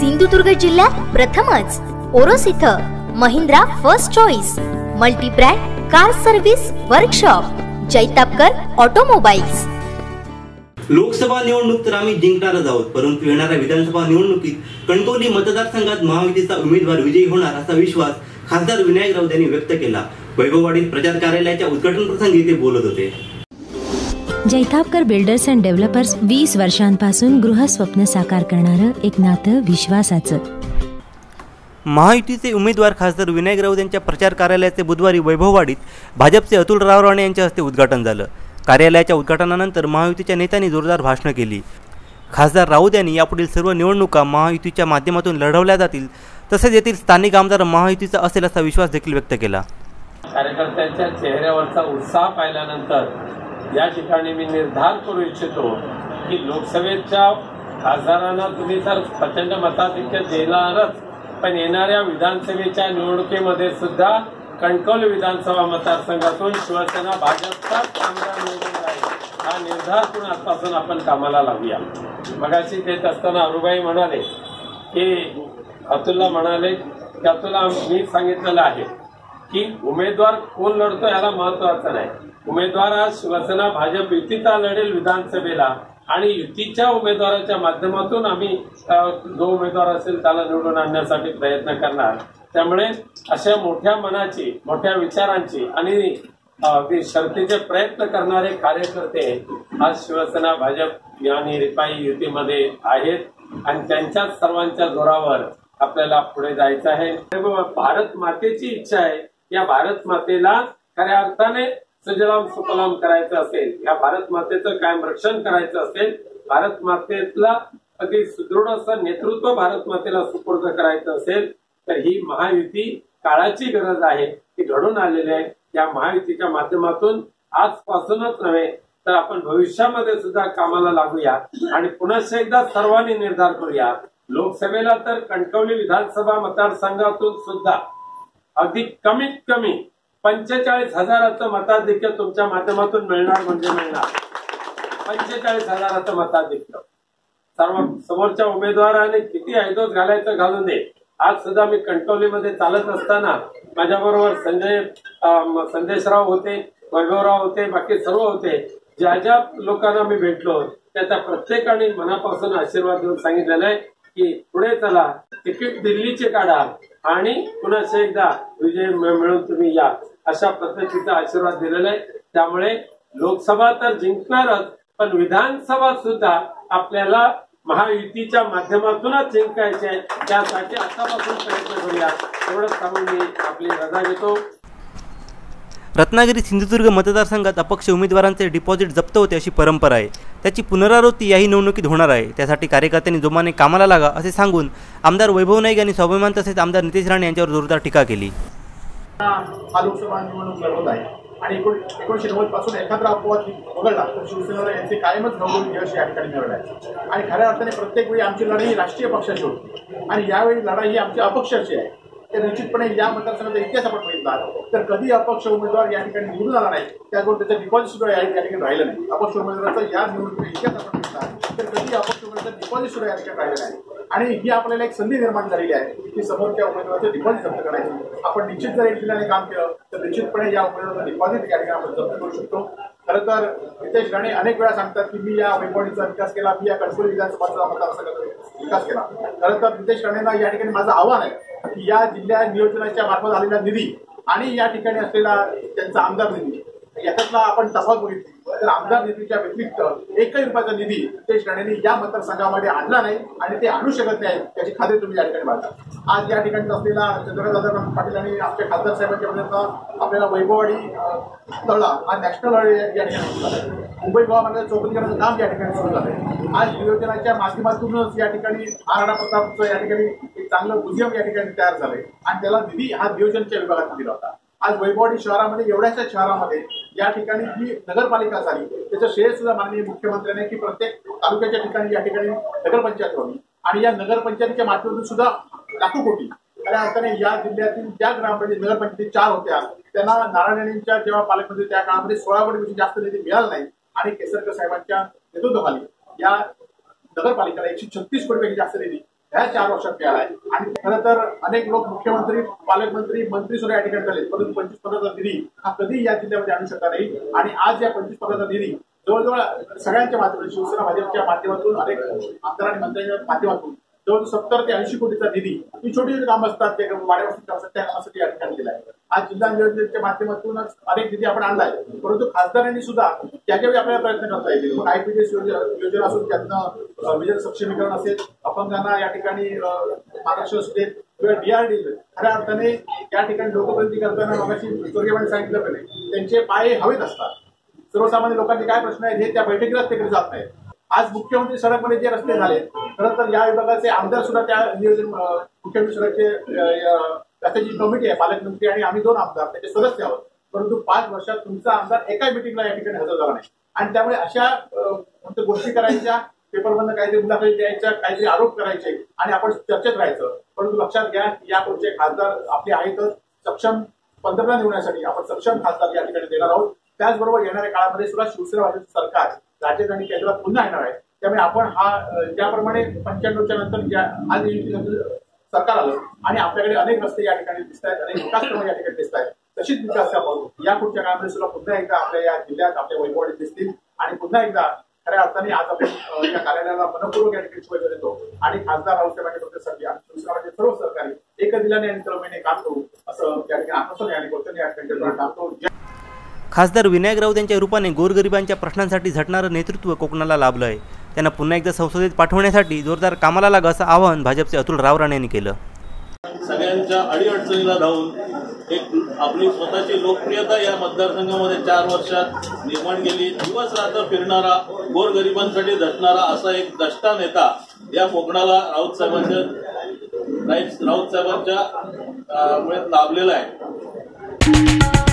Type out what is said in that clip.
सिंधुदुर्ग जिल्ह्यात प्रथमच. ओरोस इथं Mahindra first choice multibrand car service workshop Jaitapkar automobiles. Lok Sabha निवडणूक तर आम्ही जिंकणारच आहोत परंतु येणाऱ्या विधानसभा निवडणुकीत कणकवली मतदारसंघात महायुतीचा उमेदवार विजयी होणार असा विश्वास खासदार विनायक राऊत यांनी व्यक्त केला. वैभववाडीत प्रचार कार्यालयाच्या उद्घाटन प्रसंगी ते बोलत होते. जैतापकर बिल्डर्स अँड डेव्हलपर्स वीस वर्षांपासून गृहस्वप्न साकार करणारं एक नातं विश्वासाचं. महायुतीचे उमेदवार खासदार विनायक राऊत यांच्या प्रचार कार्यालयाचे बुधवारी वैभववाडीत भाजपचे अतुल राव राणे यांच्या हस्ते उद्घाटन झालं. कार्यालयाच्या उद्घाटनानंतर महायुतीच्या नेत्यांनी जोरदार भाषणं केली. खासदार राऊत यांनी यापुढील सर्व निवडणुका महायुतीच्या माध्यमातून लढवल्या जातील तसेच येथील स्थानिक आमदार महायुतीचा असेल असा विश्वास देखील व्यक्त केला. कार्यकर्त्यांच्या चेहऱ्यावरचा उत्साह पाहिल्यानंतर या ठिकाणी मी निर्धार करू इच्छितो की लोकसभेच्या खासदारांना तुम्ही तर प्रचंड मताधिक्य देणारच पण येणाऱ्या विधानसभेच्या निवडणुकीमध्ये सुद्धा कणकवली विधानसभा मतदारसंघातून शिवसेना भाजपचाच आमदार निवडून जाईल. हा निर्धार करून आजपासून आपण कामाला लागूया मगाशी देत असताना अरुबाई म्हणाले की अतुलला म्हणाले की अतुलला मी सांगितलेलं आहे की उमेदवार कोण लढतो याला महत्वाचं नाही. उमेदवार शिवसेना भाजप युतीचा लढेल विधानसभेला. आणि युतीच्या उमेदवाराच्या माध्यमातून आम्ही जो उमेदवार असेल त्याला निवडून आणण्यासाठी प्रयत्न करणार. त्यामुळे अशा मोठ्या मनाची मोठ्या विचारांची आणि शर्तीचे प्रयत्न करणारे कार्यकर्ते आज शिवसेना भाजप आणि रिपाई युतीमध्ये आहेत. आणि त्यांच्याच सर्वांच्या जोरावर आपल्याला पुढे जायचं आहे. भारत मातेची इच्छा आहे. या भारत मातेला खऱ्या अर्थाने सजलाम सुफलाम करायचं असेल या भारत मातेचं कायम रक्षण करायचं असेल भारत मातेला अगदी सुदृढ असं नेतृत्व भारत मातेला सुपूर्द करायचं असेल तर ही महायुती काळाची गरज आहे. ती घडून आलेली आहे. या महायुतीच्या माध्यमातून आजपासूनच नव्हे तर आपण भविष्यामध्ये सुद्धा कामाला लागूया आणि पुन्हा एकदा सर्वांनी निर्धार करूया. लोकसभेला तर कणकवली विधानसभा मतदारसंघातून सुद्धा अगदी कमीत कमी पंचेचाळीस हजाराचं मताधिक्य तुमच्या माध्यमातून मिळणार म्हणजे मिळणार. पंचेचाळीस हजाराचं मताधिक्य. सर्व समोरच्या उमेदवाराने किती ऐदोस घालायचं घालून दे आज सुद्धा मी कणकवलीमध्ये चालत असताना माझ्याबरोबर संजय संदेशराव होते वैभवराव होते बाकी सर्व होते. ज्या ज्या लोकांना मी भेटलो त्या त्या प्रत्येकाने मनापासून आशीर्वाद देऊन सांगितलेला आहे की पुढे चला तिकीट दिल्लीचे काढा आणि पुन्हा एकदा विजय मिळून तुम्ही या. अशा पद्धतीचा आशीर्वाद दिलेला आहे. त्यामुळे लोकसभा तर जिंकणारच पण विधानसभा सुद्धा आपल्याला महायुतीच्या माध्यमातूनच जिंकायचे आहे. त्यासाठी आतापासून प्रयत्न करूया. एवढंच सांगून मी आपली रजा घेतो. रत्नागिरी सिंधुदुर्ग मतदारसंघात अपक्ष उमेदवारांचे डिपॉझिट जप्त होते अशी परंपरा आहे. त्याची पुनरावृत्ती याही निवडणुकीत होणार आहे. त्यासाठी कार्यकर्त्यांनी जोमाने कामाला लागा असे सांगून आमदार वैभव नाईक यांनी स्वाभिमान तसेच आमदार नितेश राणे यांच्यावर जोरदार टीका केली. हा लोकसभा निवडणूक लढवत आहे. आणि एकोण एकोणीशे नव्वदपासून एखादा अपवाद वगळला तर शिवसेनेला यांचे कायमच गौरव यश या ठिकाणी मिळवलं आहे. आणि खऱ्या अर्थाने प्रत्येक वेळी आमची लढाई ही राष्ट्रीय पक्षाची होती. आणि यावेळी लढाई ही आमची अपक्षाची आहे. तर निश्चितपणे या मतदारसंघाचा इतिहास आपण बघितला तर कधी अपक्ष उमेदवार या ठिकाणी निवडून आला नाही त्याचबरोबर त्याचा डिपॉझिट सुद्धा या ठिकाणी राहिलं नाही. अपक्ष उमेदवाराचा या निवडणुकीचा इतिहास आपण बघितला तर कधी अपक्ष उमेदवार डिपॉझिट सुद्धा या ठिकाणी राहिलं नाही. आणि ही आपल्याला एक संधी निर्माण झालेली आहे. की समोरच्या उमेदवाराचं डिपॉझिट जप्त करायचं. आपण निश्चित जर एक जिल्ह्याने काम केलं तर निश्चितपणे या उमेदवाराचं डिपॉझिट या ठिकाणी आपण जप्त करू शकतो. खरं तर नितेश राणे अनेक वेळा सांगतात की मी या वैभवणीचा विकास केला मी या कणकवली विधानसभाचा मतदारसंघाचा विकास केला. खरं तर नितेश राणेंना या ठिकाणी माझं आव्हान आहे की या जिल्ह्या नियोजनाच्या मार्फत आलेला निधी आणि या ठिकाणी असलेला त्यांचा आमदार निधी याच्यातला आपण तफावत बघितली. आमदार निधीच्या व्यतिरिक्त एकही रुपयाचा निधी नितेश राणेंनी या मतदारसंघामध्ये आणला नाही आणि ते आणू शकत नाही याची खात्री तुम्ही या ठिकाणी बाळगा आज या ठिकाणी असलेला चंद्रकांत पाटील आणि आमच्या खासदार साहेबांच्या पर्यंत आपल्याला वैभववाडी तळा हा नॅशनल हायवे या ठिकाणी मुंबई गोवा मार्गाचं चौकटीकरणाचं काम या ठिकाणी सुरू झालं आज नियोजनाच्या माध्यमातूनच या ठिकाणी महाराणा प्रतापचं या ठिकाणी एक चांगलं म्युझियम या ठिकाणी तयार झालंय. आणि त्याला निधी हा नियोजनच्या विभागात दिला होता. आज वैभववाडी शहरामध्ये एवढ्याशा शहरामध्ये या ठिकाणी जी नगरपालिका झाली त्याचं श्रेय सुद्धा माननीय मुख्यमंत्र्यांनी की प्रत्येक तालुक्याच्या ठिकाणी या ठिकाणी नगरपंचायत व्हावी. आणि या नगरपंचायतीच्या माध्यमातून सुद्धा लाखो कोटी खऱ्या अर्थाने या जिल्ह्यातील ज्या ग्रामपंचायत नगरपंचायती चार होत्या त्यांना नारायणींच्या जेव्हा पालकमंत्री त्या काळामध्ये सोळा कोटीपेक्षा जास्त निधी मिळाला नाही आणि केसरकर साहेबांच्या नेतृत्वाखाली या नगरपालिकेला एकशे छत्तीस कोटीपेक्षा जास्त निधी ह्या चार वर्षात मिळाला आहे. आणि खरं तर अनेक लोक मुख्यमंत्री पालकमंत्री मंत्री सुद्धा या ठिकाणी झाले परंतु पंचवीस पदाचा निधी हा कधी या जिल्ह्यामध्ये आणू शकला नाही. आणि आज या पंचवीस पदाचा निधी जवळजवळ सगळ्यांच्या माध्यमातून शिवसेना भाजपच्या माध्यमातून अनेक आमदार आणि मंत्र्यांच्या माध्यमातून जवळ सत्तर ते ऐंशी कोटीचा निधी. ही छोटी छोटी कामं असतात ते वाड्यापासून काम असतात त्या कामासाठी या ठिकाणी दिला आहे आज जिल्हा नियोजनाच्या माध्यमातूनच अनेक निधी आपण आणलाय. परंतु खासदारांनी सुद्धा त्याच्यावेळी आपल्याला प्रयत्न करता येतील मग आयपीडीएस योजना असून त्यातनं विजय सक्षमीकरण असेल अपंगांना या ठिकाणी महाराष्ट्र असू देत किंवा डीआरडी खऱ्या अर्थाने या ठिकाणी लोकप्रतिनिधी करताना मगाशी स्वर्गीयपणे सांगितलं पाहिजे त्यांचे पाय हवेत असतात. सर्वसामान्य लोकांचे काय प्रश्न आहेत हे त्या बैठकीलाच तिकडे जात नाहीत. आज मुख्यमंत्री सडकमध्ये म्हणजे जे रस्ते झाले खरं तर या विभागाचे आमदार सुद्धा त्या नियोजन मुख्यमंत्री सडकचे त्याची जी कमिटी आहे पालकमंत्री आणि आम्ही दोन आमदार त्याचे सदस्य आहोत. परंतु पाच वर्षात तुमचा आमदार एका मिटिंगला या ठिकाणी हजर झाला नाही. आणि त्यामुळे अशा गोष्टी करायच्या पेपरमधनं काहीतरी मुलाखती द्यायच्या काहीतरी आरोप करायचे आणि आपण चर्चेत राहायचं. परंतु लक्षात घ्या की यापुढचे खासदार आपले आहेतच सक्षम पंतप्रधान निवडण्यासाठी आपण सक्षम खासदार या ठिकाणी देणार आहोत. त्याचबरोबर येणाऱ्या काळामध्ये सुद्धा शिवसेना सरकार राज्यात आणि केंद्रात पुन्हा येणार आहे. त्यामुळे आपण हा ज्याप्रमाणे पंच्याण्णवच्या नंतर ज्या आज युतीनंतर सरकार आलं आणि आपल्याकडे अनेक रस्ते या ठिकाणी दिसत आहेत अनेक विकास कामं या ठिकाणी दिसत आहेत. तशीच विकास कामं या पुढच्या काळामध्ये सुद्धा पुन्हा एकदा आपल्या या जिल्ह्यात आपल्या वैभवाडीत दिसतील आणि पुन्हा एकदा खऱ्या अर्थाने आज आपण या कार्यालयाला मनपूर्वक या ठिकाणी शुभेच्छा देतो आणि खासदार रावसाहेबांच्या प्रतिसाठी आणि शिवसेनाचे सर्व सहकारी एक दिलाने आणि क्रमेने काम करू असं या ठिकाणी आश्वासन या ठिकाणी टाकतो. खासदार विनायक राऊत यांच्या रूपाने गोरगरिबांच्या प्रश्नांसाठी झटणारं नेतृत्व कोकणाला लाभलं आहे त्यांना पुन्हा एकदा संसदेत पाठवण्यासाठी जोरदार कामाला लागा असं आवाहन भाजपचे अतुल राव राणे यांनी केलं. सगळ्यांच्या अडीअडचणीला धावून एक आपली स्वतःची लोकप्रियता या मतदारसंघामध्ये चार वर्षात निर्माण केली दिवस रात्र फिरणारा गोरगरिबांसाठी झटणारा असा एक दष्टा नेता या कोकणाला राऊत साहेबांच्या राऊत साहेबांच्या मुळे लाभलेला आहे.